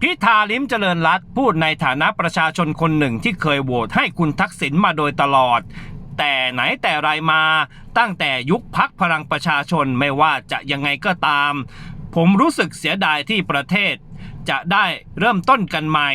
พิธาลิมเจริญรัตพูดในฐานะประชาชนคนหนึ่งที่เคยโหวตให้คุณทักษิณมาโดยตลอด แต่ไหนแต่ไรมาตั้งแต่ยุคพักพลังประชาชนไม่ว่าจะยังไงก็ตาม ผมรู้สึกเสียดายที่ประเทศ จะได้เริ่มต้นกันใหม่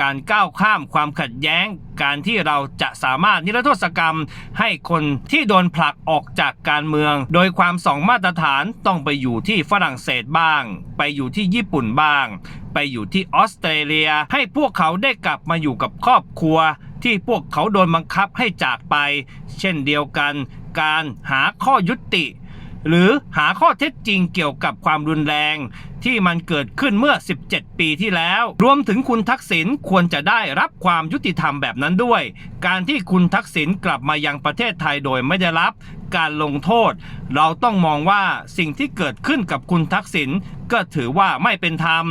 การก้าวข้ามความขัดแย้ง การที่เราจะสามารถนิรโทษกรรม ให้คนที่โดนผลักออกจากการเมือง โดยความสองมาตรฐานต้องไปอยู่ที่ฝรั่งเศสบ้าง ไปอยู่ที่ญี่ปุ่นบ้าง ไปอยู่ที่ออสเตรเลีย ให้พวกเขาได้กลับมาอยู่กับครอบครัว ที่พวกเขาโดนบังคับให้จากไป เช่นเดียวกัน การหาข้อยุติ หรือหาข้อเท็จจริงเกี่ยวกับความรุนแรง ที่มันเกิดขึ้นเมื่อ 17 ปีที่แล้ว รวมถึงคุณทักษิณควรจะได้รับความยุติธรรมแบบนั้นด้วย การที่คุณทักษิณกลับมายังประเทศไทยโดยไม่ได้รับการลงโทษ เราต้องมองว่าสิ่งที่เกิดขึ้นกับคุณทักษิณก็ถือว่าไม่เป็นธรรม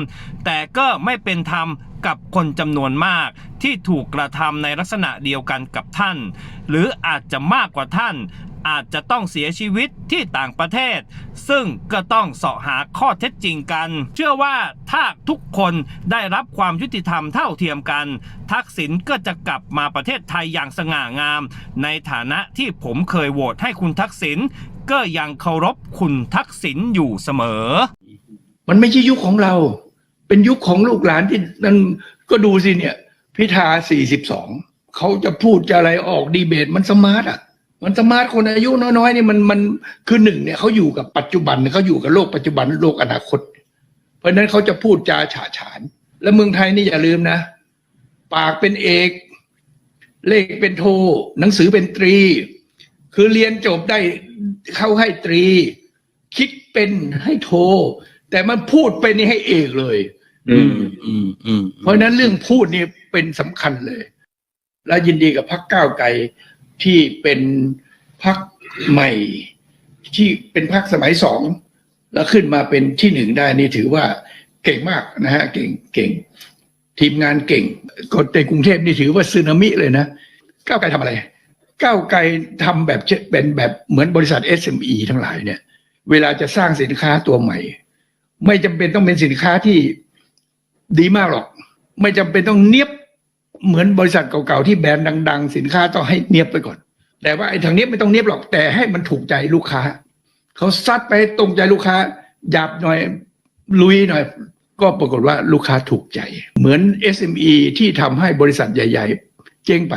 แต่ก็ไม่เป็นธรรมกับคนจำนวนมากที่ถูกกระทำในลักษณะเดียวกันกับท่าน หรืออาจจะมากกว่าท่าน อาจจะต้องเสียชีวิตที่ต่างประเทศ ซึ่งก็ต้องเสาะหาข้อเท็จจริงกัน เชื่อว่าถ้าทุกคนได้รับความยุติธรรมเท่าเทียมกัน ทักษิณก็จะกลับมาประเทศไทยอย่างสง่างาม ในฐานะที่ผมเคยโหวตให้คุณทักษิณก็ยังเคารพคุณทักษิณอยู่เสมอ มันไม่ใช่ยุคของเรา เป็นยุคของลูกหลานที่นั่นก็ดูสิเนี่ย พิธา42เขาจะพูดจะอะไรออกดีเบตมันสมาร์ทอะ มันสมาร์ทคนอายุน้อยๆเนี่ยมันมันคือหนึ่งเนี่ยเขาอยู่กับปัจจุบันเขาอยู่กับโลกปัจจุบันโลกอนาคต เพราะฉะนั้นเขาจะพูดจาฉาฉาน แล้วเมืองไทยนี่อย่าลืมนะ ปากเป็นเอก เลขเป็นโท หนังสือเป็นตรี คือเรียนจบได้เข้าให้ตรี คิดเป็นให้โท แต่มันพูดเป็นนี่ให้เอกเลย อืมอืมอืมเพราะฉะนั้นเรื่องพูดนี่เป็นสำคัญเลย และยินดีกับพักก้าวไกล ที่เป็นพักใหม่ที่เป็นพักสมัยสองแล้วขึ้นมาเป็นที่หนึ่งได้นี่ถือว่าเก่งมากนะฮะเก่งเก่ง ทีมงานเก่งคนในกรุงเทพนี่ถือว่าซึนามิเลยนะก้าวไกลทำอะไร ก้าวไกลทำแบบเช่นเป็นแบบเหมือนบริษัท SME ทั้งหลายเนี่ย เวลาจะสร้างสินค้าตัวใหม่ ไม่จำเป็นต้องเป็นสินค้าที่ดีมากหรอก ไม่จำเป็นต้องเนียบ เหมือนบริษัทเก่าๆที่แบรนด์ดัง ๆ สินค้าต้องให้เนียบไปก่อน แต่ว่าไอ้ทางนี้ไม่ต้องเนียบหรอกแต่ให้มันถูกใจลูกค้าเขาซัดไปตรงใจลูกค้าหยาบหน่อยลุยหน่อย ก็ปรากฏว่าลูกค้าถูกใจ เหมือน SME ที่ทำให้บริษัทใหญ่ ๆ เจ๊งไป